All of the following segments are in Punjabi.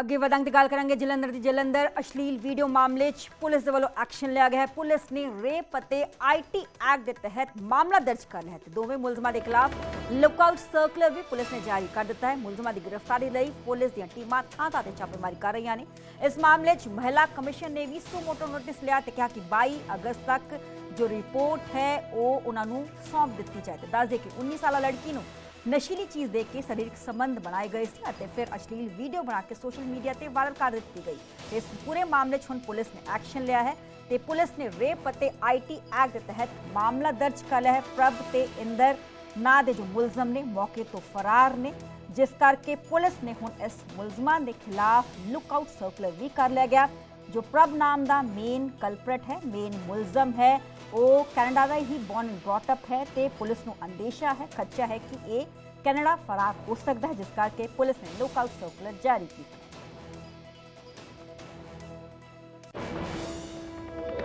ਅੱਗੇ ਵਧਾਂਗੇ ਤੇ ਗੱਲ ਕਰਾਂਗੇ ਜਲੰਧਰ ਦੀ। ਜਲੰਧਰ ਅਸ਼ਲੀਲ ਵੀਡੀਓ ਮਾਮਲੇ 'ਚ ਪੁਲਿਸ ਦੇ ਵੱਲੋਂ ਐਕਸ਼ਨ ਲਿਆ ਗਿਆ ਹੈ। ਪੁਲਿਸ ਨੇ ਰੇਪ ਅਤੇ ਆਈਟੀ ਐਕਟ ਦੇ ਤਹਿਤ ਮਾਮਲਾ ਦਰਜ ਕਰ ਲਿਆ ਹੈ ਤੇ ਦੋਵੇਂ ਮੁਲਜ਼ਮਾਂ ਦੇ ਖਿਲਾਫ ਲੁੱਕਆਊਟ ਸਰਕੂਲਰ ਵੀ ਪੁਲਿਸ ਨੇ ਜਾਰੀ ਕਰ ਦਿੱਤਾ ਹੈ। ਮੁਲਜ਼ਮਾਂ ਦੀ ਗ੍ਰਿਫਤਾਰੀ ਲਈ ਪੁਲਿਸ ਦੀਆਂ ਟੀਮਾਂ ਥਾਂ ਥਾਂ ਤੇ ਛਾਪੇਮਾਰੀ ਕਰ ਰਹੀਆਂ ਨੇ। ਇਸ ਮਾਮਲੇ 'ਚ ਮਹਿਲਾ ਕਮਿਸ਼ਨ ਨੇ ਵੀ ਸੁਮੋਟੋ ਨੋਟਿਸ ਲਿਆ ਤੇ ਕਿਹਾ ਕਿ 22 ਅਗਸਤ ਤੱਕ ਜੋ ਰਿਪੋਰਟ ਹੈ, ਉਹ ਉਹਨਾਂ ਨੂੰ ਸੌਂਪ ਦਿੱਤੀ ਜਾਏ। ਤੇ ਦੱਸ ਦੇ ਕਿ 19 ਸਾਲਾ ਲੜਕੀ ਨੂੰ ਨਸ਼ੀਲੀ ਚੀਜ਼ ਦੇਖ ਕੇ ਸਰੀਰਕ ਸੰਬੰਧ ਬਣਾਏ ਗਏ ਸੀ ਅਤੇ ਫਿਰ ਅਸ਼ਲੀਲ ਵੀਡੀਓ ਬਣਾ ਕੇ ਸੋਸ਼ਲ ਮੀਡੀਆ ਤੇ ਵਾਇਰਲ ਕਰ ਦਿੱਤੀ ਗਈ। ਇਸ ਪੂਰੇ ਮਾਮਲੇ 'ਚ ਹੁਣ ਪੁਲਿਸ ਨੇ ਐਕਸ਼ਨ ਲਿਆ ਹੈ ਤੇ ਪੁਲਿਸ ਨੇ ਰੇਪ ਅਤੇ ਆਈਟੀ ਐਕਟ ਦੇ ਤਹਿਤ ਮਾਮਲਾ ਦਰਜ ਕਰ ਲਿਆ ਹੈ। ਪ੍ਰਭ ਤੇ ਇੰਦਰ ਨਾਂ ਦੇ ਜੋ ਮੁਲਜ਼ਮ ਨੇ ਮੌਕੇ ਤੋਂ ਫਰਾਰ ਨੇ, ਜਿਸ ਕਰਕੇ ਪੁਲਿਸ ਨੇ ਹੁਣ ਇਸ ਮੁਲਜ਼ਮਾਂ ਦੇ ਖਿਲਾਫ ਲੁੱਕਆਊਟ ਸਰਕੂਲਰ ਵੀ ਕਰ ਲਿਆ ਗਿਆ, ਜੋ ਪ੍ਰਭ ਨਾਮ ਦਾ ਮੇਨ ਕਲਪਰਟ ਹੈ ਮੇਨ ਮੁਲਜ਼ਮ ਹੈ। ਉਹ ਕੈਨੇਡਾ ਦਾ ਹੀ ਬੌਰਨ ਐਂਡ ਬ੍ਰੌਟ ਅਪ ਹੈ ਤੇ ਪੁਲਿਸ ਨੂੰ ਅੰਦੇਸ਼ਾ ਹੈ, ਖਦਸ਼ਾ ਹੈ ਕਿ ਇਹ ਕੈਨੇਡਾ ਫਰਾਰ ਹੋ ਸਕਦਾ ਹੈ, ਜਿਸ ਕਰਕੇ ਪੁਲਿਸ ਨੇ ਲੁੱਕਆਊਟ ਸਰਕੂਲਰ ਜਾਰੀ ਕੀਤਾ।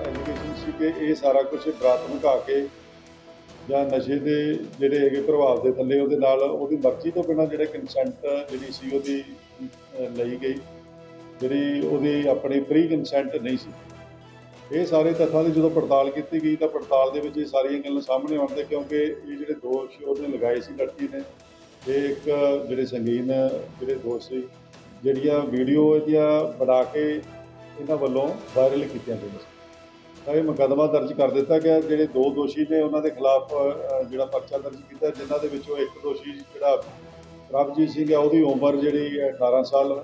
ਐਲੀਗੇਸ਼ਨ ਸੀ ਕਿ ਇਹ ਸਾਰਾ ਕੁਝ ਬਰਾਤ ਮੁਕਾ ਕੇ ਜਾਂ ਨਸ਼ੇ ਦੇ ਜਿਹੜੇ ਹੈਗੇ ਪ੍ਰਭਾਵ ਦੇ ਥੱਲੇ ਉਹਦੇ ਨਾਲ ਉਹਦੀ ਮਰਜ਼ੀ ਤੋਂ ਬਿਨਾਂ ਜਿਹੜੇ ਕੰਸੈਂਟ ਜਿਹੜੀ ਸੀ ਉਹਦੀ ਲਈ ਗਈ, ਜਿਹੜੀ ਉਹਦੀ ਆਪਣੀ ਪ੍ਰੀ ਕੰਸੈਂਟ ਨਹੀਂ ਸੀ। ਇਹ ਸਾਰੇ ਤੱਥਾਂ ਦੀ ਜਦੋਂ ਪੜਤਾਲ ਕੀਤੀ ਗਈ ਤਾਂ ਪੜਤਾਲ ਦੇ ਵਿੱਚ ਇਹ ਸਾਰੀਆਂ ਗੱਲਾਂ ਸਾਹਮਣੇ ਆਉਂਦੇ ਕਿਉਂਕਿ ਇਹ ਜਿਹੜੇ ਦੋਸ਼ ਉਹਨੇ ਲਗਾਏ ਸੀ ਲੜਕੀ ਨੇ, ਇਹ ਇੱਕ ਜਿਹੜੇ ਸੰਗੀਨ, ਜਿਹੜੇ ਦੋਸ਼ ਸੀ, ਜਿਹੜੀਆਂ ਵੀਡੀਓ ਇਹਦੀਆਂ ਬਣਾ ਕੇ ਇਹਨਾਂ ਵੱਲੋਂ ਵਾਇਰਲ ਕੀਤੀਆਂ ਗਈਆਂ ਸੀ। ਤਾਂ ਇਹ ਮੁਕੱਦਮਾ ਦਰਜ ਕਰ ਦਿੱਤਾ ਗਿਆ। ਜਿਹੜੇ ਦੋ ਦੋਸ਼ੀ ਨੇ ਉਹਨਾਂ ਦੇ ਖਿਲਾਫ ਜਿਹੜਾ ਪਰਚਾ ਦਰਜ ਕੀਤਾ, ਜਿਨ੍ਹਾਂ ਦੇ ਵਿੱਚੋਂ ਇੱਕ ਦੋਸ਼ੀ ਜਿਹੜਾ ਪ੍ਰਭਜੀਤ ਸਿੰਘ ਹੈ ਉਹਦੀ ਉਮਰ ਜਿਹੜੀ ਹੈ 18 ਸਾਲ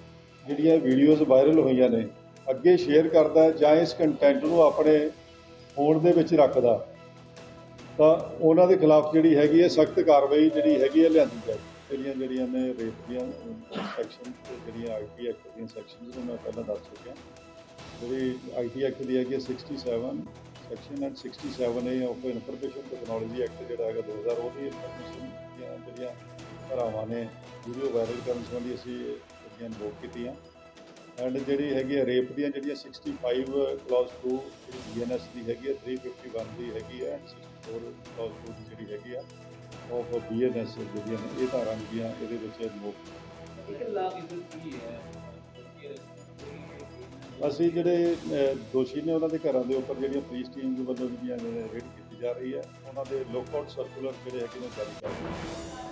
ਜਿਹੜੀਆਂ ਵੀਡੀਓਜ਼ ਵਾਇਰਲ ਹੋਈਆਂ ਨੇ, ਅੱਗੇ ਸ਼ੇਅਰ ਕਰਦਾ ਜਾਂ ਇਸ ਕੰਟੈਂਟ ਨੂੰ ਆਪਣੇ ਫੋਨ ਦੇ ਵਿੱਚ ਰੱਖਦਾ, ਤਾਂ ਉਹਨਾਂ ਦੇ ਖਿਲਾਫ ਜਿਹੜੀ ਹੈਗੀ ਹੈ ਸਖਤ ਕਾਰਵਾਈ ਜਿਹੜੀ ਹੈਗੀ ਹੈ ਲਿਆਂਦੀ ਜਾਵੇ ਜਿਹੜੀਆਂ ਜਿਹੜੀਆਂ ਨੇ ਰੇਪ ਦੀਆਂ ਸੈਕਸ਼ਨ ਤੇ ਜਿਹੜੀਆਂ ਆਈਟੀ ਐਕਟ ਦੀਆਂ ਸੈਕਸ਼ਨਸ ਨੂੰ, ਮੈਂ ਪਹਿਲਾਂ ਦੱਸ ਚੁੱਕਿਆ। ਜਿਹੜੀ ਆਈਟੀ ਐਕਟ ਦੀ ਹੈਗੀ ਹੈ 67 section and 67 A of information technology act ਜਿਹੜਾ ਹੈਗਾ 2000 ਉਹਦੀ ਇਨਫੋਰਮੇਸ਼ਨ ਦੀਆਂ ਜਿਹੜੀਆਂ ਧਾਰਾਵਾਂ ਨੇ ਵੀਡੀਓ ਵਾਇਰਲ ਕਰਨ ਸੰਬੰਧੀ ਅਸੀਂ ਜਿਹੜੀਆਂ ਇਨਵੋਕ ਕੀਤੀਆਂ। ਐਂਡ ਜਿਹੜੀ ਹੈਗੀ ਹੈ ਰੇਪ ਦੀਆਂ ਜਿਹੜੀਆਂ 65 ਕਲਾਸ 2 ਜਿਹੜੀ ਬੀਐਨਐਸ ਦੀ ਹੈਗੀ ਹੈ 351 ਦੀ ਹੈਗੀ ਹੈ ਐਂਡ 64 ਕਲਾਸ 2 ਦੀ ਜਿਹੜੀ ਹੈਗੀ ਆ ਆਫ ਬੀਐਨਐਸ ਜਿਹੜੀਆਂ ਨੇ ਇਹ ਧਾਰਾਂ ਜਿਹੜੀਆਂ ਇਹਦੇ ਵਿੱਚ ਇਨਵੋਕ ਅਸੀਂ ਜਿਹੜੇ ਦੋਸ਼ੀ ਨੇ ਉਹਨਾਂ ਦੇ ਘਰਾਂ ਦੇ ਉੱਪਰ ਜਿਹੜੀਆਂ ਪੁਲਿਸ ਟੀਮ ਦੇ ਵੱਲੋਂ ਜਿਹੜੀਆਂ ਰੇਡ ਕੀਤੀ ਜਾ ਰਹੀ ਹੈ ਉਹਨਾਂ ਦੇ ਲੁੱਕਆਊਟ ਸਰਕੂਲਰ ਜਿਹੜੇ ਹੈਗੇ ਨੇ ਜਾਰੀ ਕਰ ਦਿੱਤੇ।